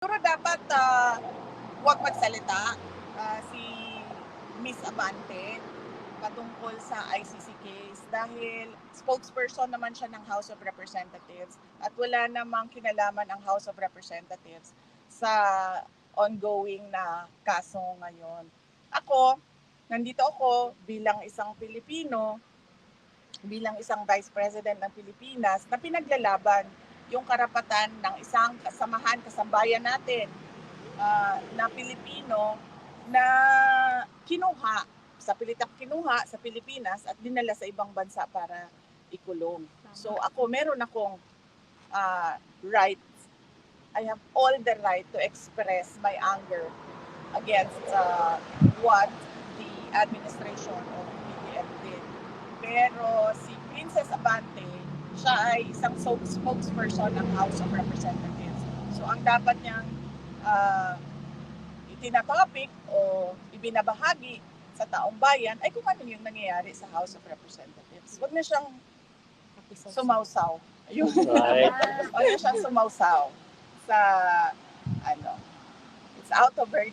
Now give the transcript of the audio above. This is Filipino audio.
Siguro dapat ah, huwag magsalita ah, si Miss Abante patungkol sa ICC case dahil spokesperson naman siya ng House of Representatives at wala namang kinalaman ang House of Representatives sa ongoing na kaso ngayon. Ako, nandito ako bilang isang Pilipino, bilang isang Vice President ng Pilipinas na pinaglalaban yung karapatan ng isang kasamahan, kasambayan natin ah, na Pilipino na kinuha, sa pilitang kinuha sa Pilipinas at dinala sa ibang bansa para ikulong. So ako, meron akong ah, right, I have all the right to express my anger against uh, what the administration of BBM did. Pero si Princess Abante, siya ay isang so- spokesperson ng House of Representatives. So ang dapat niyang uh, itinatopic o ibinabahagi sa taong bayan ay kung ano yung nangyayari sa House of Representatives. Huwag na siyang sumausaw. Ayun. Right. Huwag na siyang sumausaw sa ano. It's out of her